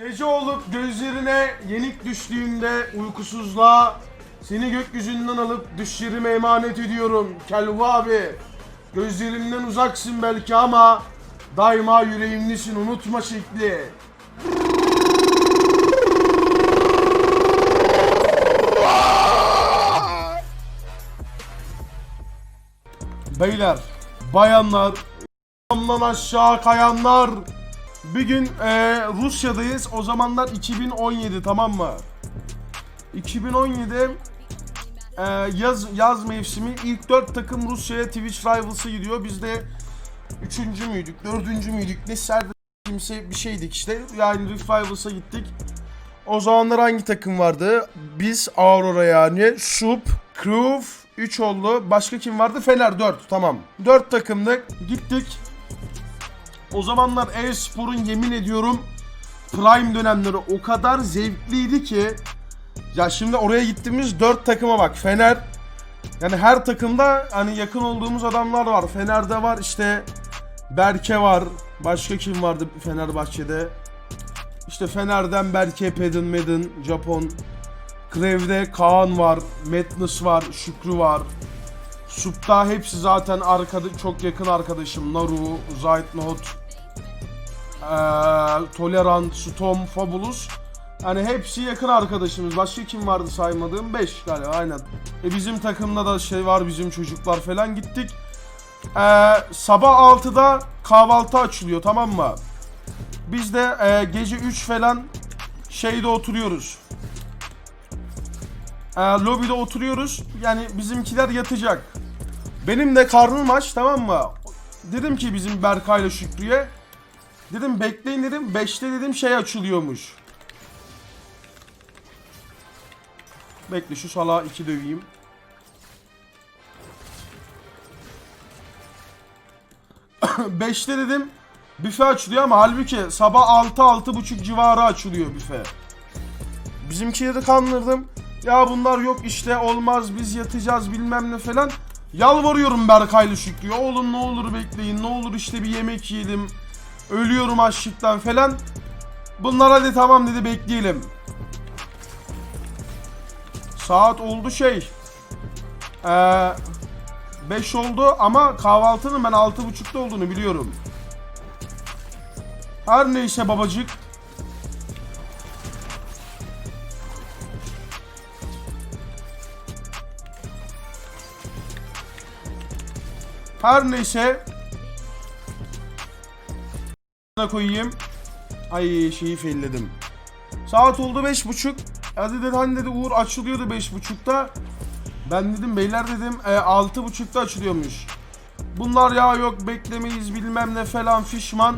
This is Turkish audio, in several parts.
Gece olup gözlerine yenik düştüğünde uykusuzluğa seni gökyüzünden alıp düşlerime emanet ediyorum Kelva abi. Gözlerimden uzaksın belki ama daima yüreğimdesin unutma şekli. Beyler, bayanlar, aşağı kayanlar. Bir gün eee, Rusya'dayız. O zamanlar 2017 tamam mı? 2017 eee, yaz yaz mevsimi ilk 4 takım Rusya'ya Twitch Rivals'a gidiyor. Biz de 3. müydük, 4. müydük? Ne serde kimse bir şeydik işte. Yani Rivals'a gittik. O zamanlar hangi takım vardı? Biz Aurora yani. Sup, Crew 3 oldu. Başka kim vardı? Fener 4. Tamam. 4 takımdık. Gittik. O zamanlar e-sporun yemin ediyorum prime dönemleri o kadar zevkliydi ki ya şimdi oraya gittiğimiz 4 takıma bak. Fener yani her takımda hani yakın olduğumuz adamlar var. Fener'de var işte Berke var. Başka kim vardı Fenerbahçe'de? İşte Fener'den Berke, Pedin, Medin, Japon. Krev'de Kaan var, Madness var, Şükrü var. Sup'ta hepsi zaten arkada çok yakın arkadaşım. Naru, eee, Tolerant, Storm, Fabulous. Hani hepsi yakın arkadaşımız. Başka kim vardı saymadığım? 5 galiba aynen. E bizim takımda da şey var bizim çocuklar falan gittik. Eee, sabah 6'da kahvaltı açılıyor tamam mı? Biz de eee, gece 3 falan şeyde oturuyoruz. Eee lobide oturuyoruz. Yani bizimkiler yatacak. Benim de karnım aç tamam mı? Dedim ki bizim Berkay'la Şükrü'ye. Dedim bekleyin dedim. 5'te dedim şey açılıyormuş. Bekle şu salağı iki döveyim. Beşte dedim büfe açılıyor ama halbuki sabah 6-6.30 civarı açılıyor büfe. Bizimkileri kandırdım. Ya bunlar yok işte olmaz biz yatacağız bilmem ne falan. Yalvarıyorum Berkay'la Şükrü'ye. Oğlum ne olur bekleyin ne olur işte bir yemek yiyelim. Ölüyorum açlıktan falan. Bunlar hadi tamam dedi bekleyelim. Saat oldu şey. Ee, 5 oldu ama kahvaltının ben 6.30'da olduğunu biliyorum. Her neyse babacık. Her neyse. Koyayım? Ay şeyi felledim. Saat oldu beş buçuk. Hadi dedi hani dedi Uğur açılıyordu beş buçukta. Ben dedim beyler dedim e, altı buçukta açılıyormuş. Bunlar ya yok beklemeyiz bilmem ne falan fişman.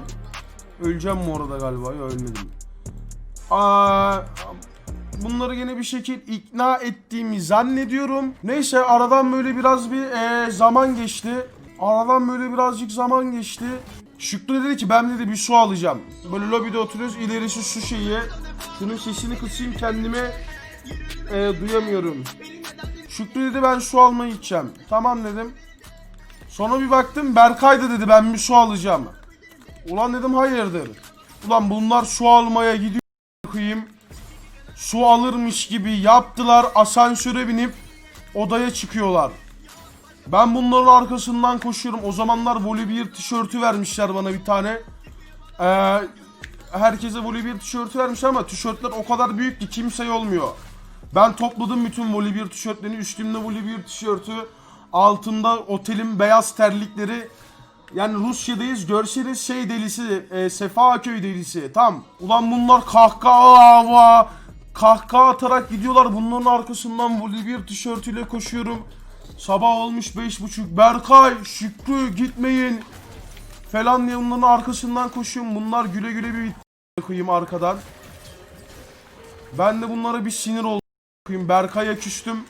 Öleceğim mi orada galiba? Yok ölmedim. Aa, bunları gene bir şekil ikna ettiğimi zannediyorum. Neyse aradan böyle biraz bir e, zaman geçti. Aradan böyle birazcık zaman geçti. Şükrü dedi ki ben dedi bir su alacağım. Böyle lobide oturuyoruz ilerisi su şeyi. Şunun sesini kısayım kendime e, duyamıyorum. Şükrü dedi ben su almaya gideceğim. Tamam dedim. Sonra bir baktım Berkay da dedi ben bir su alacağım. Ulan dedim hayırdır. Ulan bunlar su almaya gidiyor koyayım. Su alırmış gibi yaptılar asansöre binip odaya çıkıyorlar. Ben bunların arkasından koşuyorum. O zamanlar voleybol tişörtü vermişler bana bir tane. Ee, herkese voleybol tişörtü vermiş ama tişörtler o kadar büyük ki kimseye olmuyor. Ben topladım bütün voleybol tişörtlerini. Üstümde voleybol tişörtü. Altında otelin beyaz terlikleri. Yani Rusya'dayız. Görseniz şey delisi. E, Sefaköy delisi. Tam. Ulan bunlar kahkaha kahkaha atarak gidiyorlar. Bunların arkasından voleybol tişörtüyle koşuyorum. Sabah olmuş beş buçuk. Berkay, Şükrü gitmeyin. Falan diye bunların arkasından koşuyorum. Bunlar güle güle bir koyayım arkadan. Ben de bunlara bir sinir oldum. Berkay'a küstüm.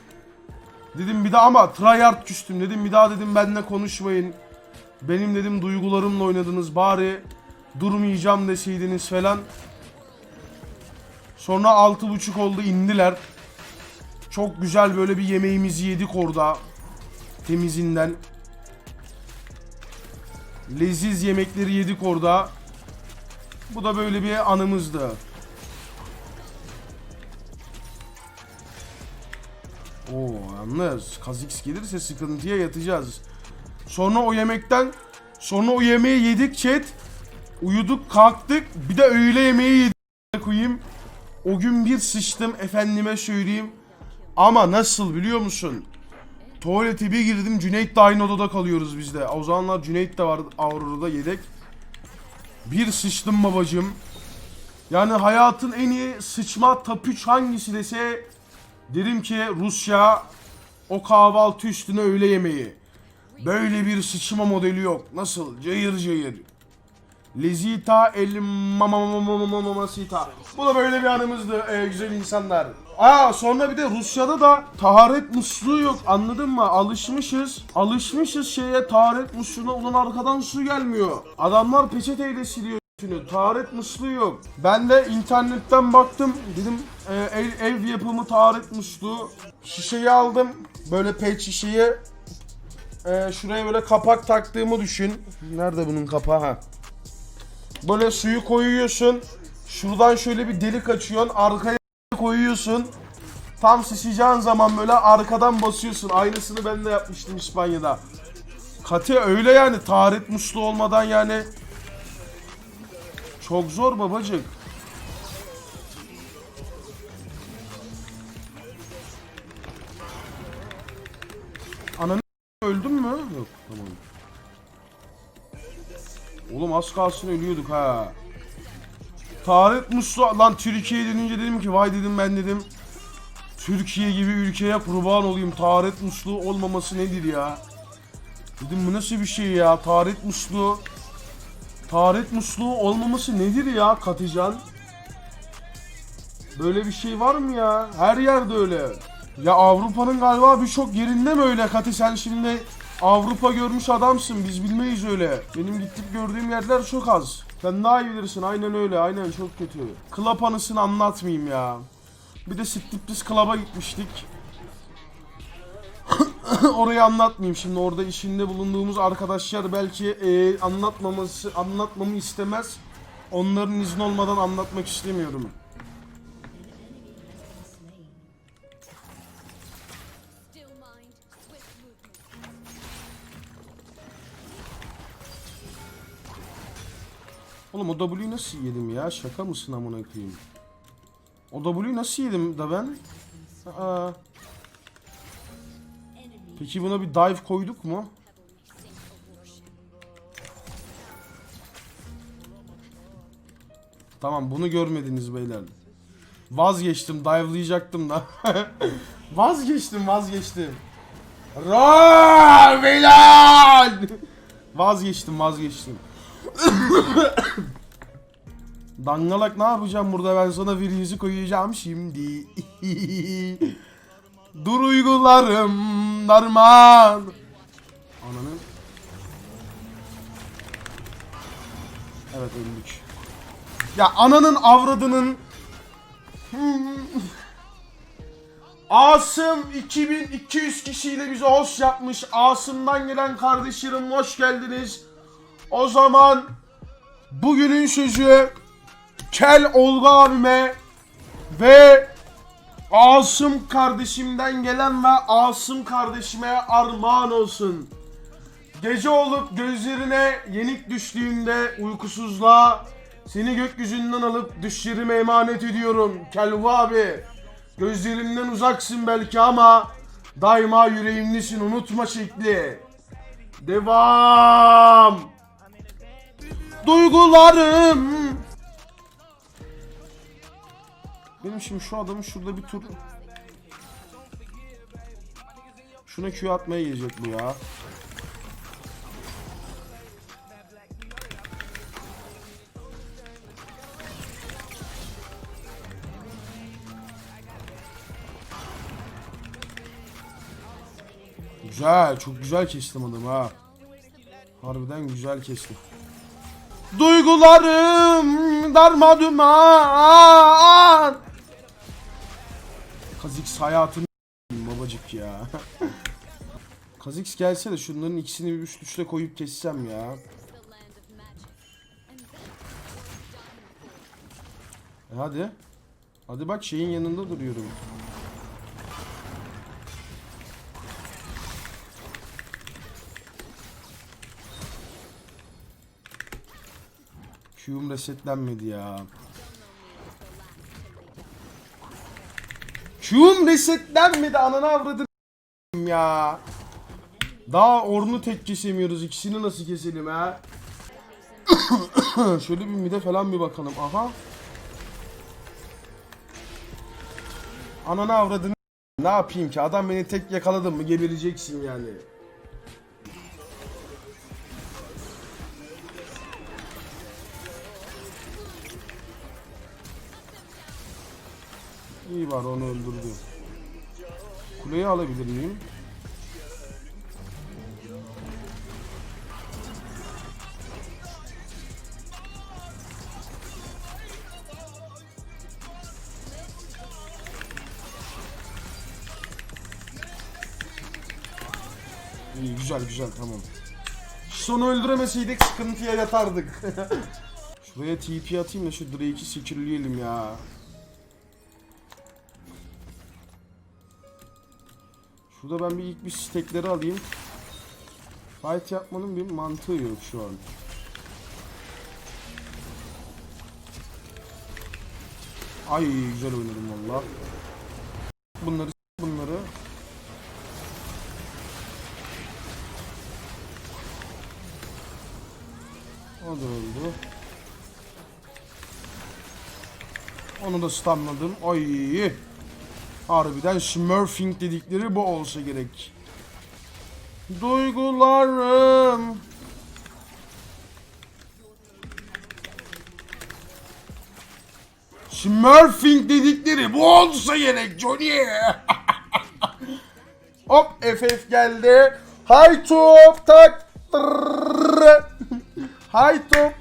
Dedim bir daha ama tryhard küstüm. Dedim bir daha dedim benimle konuşmayın. Benim dedim duygularımla oynadınız bari durmayacağım deseydiniz falan. Sonra altı buçuk oldu indiler. Çok güzel böyle bir yemeğimizi yedik orada. Temizinden. Leziz yemekleri yedik orada. Bu da böyle bir anımızdı. Oo yalnız Kazix gelirse sıkıntıya yatacağız. Sonra o yemekten sonra o yemeği yedik chat. Uyuduk kalktık bir de öğle yemeği yedik koyayım. O gün bir sıçtım efendime söyleyeyim. Ama nasıl biliyor musun? Tuvalete bir girdim Cüneyt de aynı odada kalıyoruz biz de. Cüneyt de vardı Aurora'da yedek. Bir sıçtım babacım. Yani hayatın en iyi sıçma top 3 hangisi dese derim ki Rusya o kahvaltı üstüne öğle yemeği. Böyle bir sıçma modeli yok. Nasıl? Cayır cayır. Lezita el mama mama mama mama mamasita. Bu da böyle bir anımızdı e, güzel insanlar. Aa sonra bir de Rusya'da da taharet musluğu yok anladın mı? Alışmışız. Alışmışız şeye taharet musluğuna ulan arkadan su gelmiyor. Adamlar peçeteyle siliyor üstünü. Taharet musluğu yok. Ben de internetten baktım. Dedim e, ev, ev yapımı taharet musluğu. Şişeyi aldım. Böyle pet şişeyi. E, şuraya böyle kapak taktığımı düşün. Nerede bunun kapağı? Ha. Böyle suyu koyuyorsun. Şuradan şöyle bir delik açıyorsun. Arkaya koyuyorsun. Tam sıçacağın zaman böyle arkadan basıyorsun. Aynısını ben de yapmıştım İspanya'da. Kate öyle yani taharet musluğu olmadan yani çok zor babacık. Ananı öldün mü? Yok tamam. Oğlum az kalsın ölüyorduk ha. Taharet musluğu lan Türkiye denince dedim ki vay dedim ben dedim. Türkiye gibi ülkeye kurban olayım. Taharet musluğu olmaması nedir ya? Dedim bu nasıl bir şey ya? Taharet musluğu. Taharet musluğu olmaması nedir ya Katıcan? Böyle bir şey var mı ya? Her yerde öyle. Ya Avrupa'nın galiba birçok yerinde mi öyle Katı sen şimdi Avrupa görmüş adamsın biz bilmeyiz öyle. Benim gittik gördüğüm yerler çok az. Sen daha iyi bilirsin aynen öyle aynen çok kötü. Club anısını anlatmayayım ya. Bir de Striptease Club'a gitmiştik. Orayı anlatmayayım şimdi orada işinde bulunduğumuz arkadaşlar belki e, anlatmaması anlatmamı istemez. Onların izni olmadan anlatmak istemiyorum. Oğlum o W'yu nasıl yedim ya? Şaka mısın amına koyayım? O W'yu nasıl yedim da ben? Aa. Peki buna bir dive koyduk mu? Tamam bunu görmediniz beyler. Vazgeçtim dive'layacaktım da. vazgeçtim vazgeçtim. Roar beyler! vazgeçtim vazgeçtim. Dangalak ne yapacağım burada ben sana bir yüzü koyacağım şimdi. Dur uygularım darman. Ananın. Evet öldük. Ya ananın avradının. Asım 2200 kişiyle bize host yapmış. Asım'dan gelen kardeşlerim hoş geldiniz. O zaman bugünün sözü Kel Olga abime ve Asım kardeşimden gelen ve Asım kardeşime armağan olsun. Gece olup gözlerine yenik düştüğünde uykusuzluğa seni gökyüzünden alıp düşlerime emanet ediyorum. Kelva abi gözlerimden uzaksın belki ama daima yüreğimdesin unutma şekli. Devam. Duygularım. Benim şimdi şu adamı şurada bir tur... Şuna Q atmaya gelecek bu ya. Güzel, çok güzel kestim adamı ha. Harbiden güzel kestim. Duygularım darmaduman. Kazix hayatını babacık ya. Kazix gelse de şunların ikisini bir üst üste koyup kessem ya. E hadi. Hadi bak şeyin yanında duruyorum. Q'um resetlenmedi ya. Q'um resetlenmedi ananı avradın ya. Daha ornu tek kesemiyoruz. İkisini nasıl keselim ha? Şöyle bir mide falan bir bakalım. Aha. Ananı avradın. Ne yapayım ki? Adam beni tek yakaladı mı gebereceksin yani. İyi var onu öldürdü. Kuleyi alabilir miyim? İyi güzel güzel tamam. Sonu öldüremeseydik sıkıntıya yatardık. Şuraya TP atayım da şu Drake'i sekirleyelim ya. Şurada ben bir ilk bir stekleri alayım. Fight yapmanın bir mantığı yok şu an. Ay güzel oynadım valla. Bunları bunları. O da öldü. Onu da stunladım. Ay. Harbiden smurfing dedikleri bu olsa gerek. Duygularım. Smurfing dedikleri bu olsa gerek Johnny. Hop FF geldi. Hay top tak. Hay top.